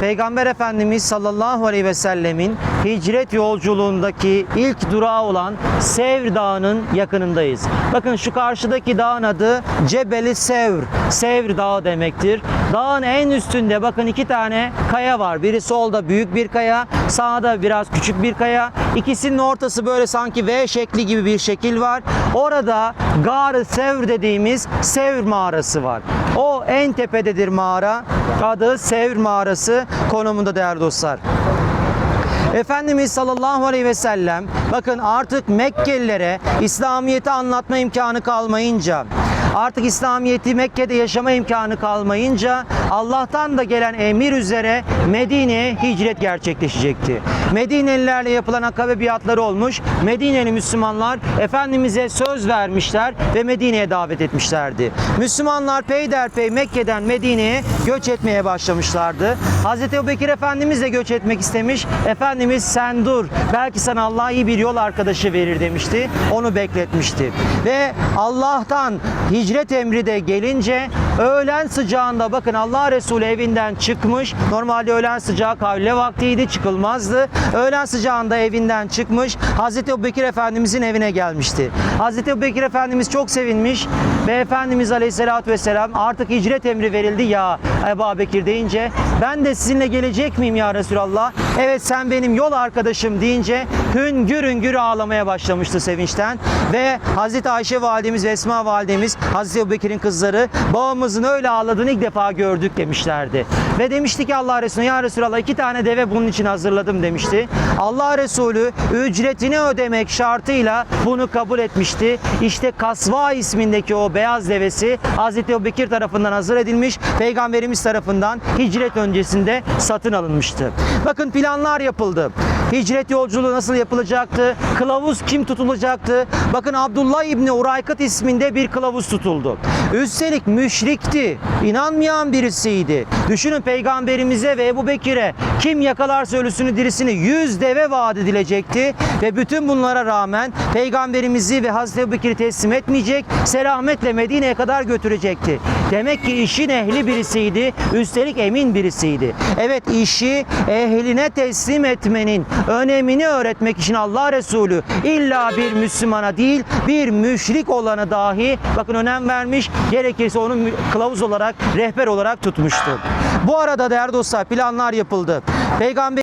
Peygamber Efendimiz sallallahu aleyhi ve sellemin hicret yolculuğundaki ilk durağı olan Sevr Dağı'nın yakınındayız. Bakın şu karşıdaki dağın adı Cebeli Sevr. Sevr Dağı demektir. Dağın en üstünde bakın iki tane kaya var. Biri solda büyük bir kaya, sağda biraz küçük bir kaya. İkisinin ortası böyle sanki V şekli gibi bir şekil var. Orada Gar-ı Sevr dediğimiz Sevr mağarası var. O en tepededir mağara. Adı Sevr mağarası konumunda değerli dostlar. Efendimiz sallallahu aleyhi ve sellem bakın artık Mekkelilere İslamiyet'i anlatma imkanı kalmayınca artık İslamiyet'i Mekke'de yaşama imkanı kalmayınca Allah'tan da gelen emir üzere Medine'ye hicret gerçekleşecekti. Medinelilerle yapılan akabe biatları olmuş. Medineli Müslümanlar Efendimiz'e söz vermişler ve Medine'ye davet etmişlerdi. Müslümanlar peyderpey Mekke'den Medine'ye göç etmeye başlamışlardı. Hazreti Ebubekir Efendimiz de göç etmek istemiş. Efendimiz sen dur belki sana Allah iyi bir yol arkadaşı verir demişti. Onu bekletmişti. Ve Allah'tan hicret emri de gelince öğlen sıcağında bakın Allah Resulü evinden çıkmış. Normalde öğlen sıcağı kavle vaktiydi çıkılmazdı. Öğlen sıcağında evinden çıkmış. Hazreti Ebubekir Efendimizin evine gelmişti. Hazreti Ebubekir Efendimiz çok sevinmiş ve Efendimiz Aleyhisselatü Vesselam artık hicret emri verildi ya Ebu Bekir deyince ben de sizinle gelecek miyim ya Resulallah? Evet sen benim yol arkadaşım deyince hüngür hüngür ağlamaya başlamıştı sevinçten ve Hazreti Ayşe validemiz ve Esma validemiz Hazreti Ebubekir'in kızları babamızın öyle ağladığını ilk defa gördük demişlerdi. Ve demişti ki Allah Resulü ya Resulallah iki tane deve bunun için hazırladım demişti. Allah Resulü ücretini ödemek şartıyla bunu kabul etmişti. İşte Kasva ismindeki o beyaz devesi Hazreti Ebubekir tarafından hazır edilmiş. Peygamberimiz tarafından hicret öncesinde satın alınmıştı. Bakın planlar yapıldı. Hicret yolculuğu nasıl yapılacaktı? Kılavuz kim tutulacaktı? Bakın Abdullah İbni Uraykat isminde bir kılavuz tutuldu. Üstelik müşrikti. inanmayan birisiydi. Düşünün peygamberimize ve Ebu Bekir'e kim yakalarsa ölüsünü dirisini yüz deve vaat edilecekti. Ve bütün bunlara rağmen peygamberimizi ve Hazreti Ebu Bekir'i teslim etmeyecek. Selametle Medine'ye kadar götürecekti. Demek ki işin ehli birisiydi. Üstelik emin birisiydi. Evet işi ehline teslim etmenin önemini öğretmek için Allah Resulü illa bir Müslümana değil bir müşrik olanı dahi bakın önem vermiş gerekirse onu kılavuz olarak rehber olarak tutmuştu. Bu arada değerli dostlar planlar yapıldı. Peygamber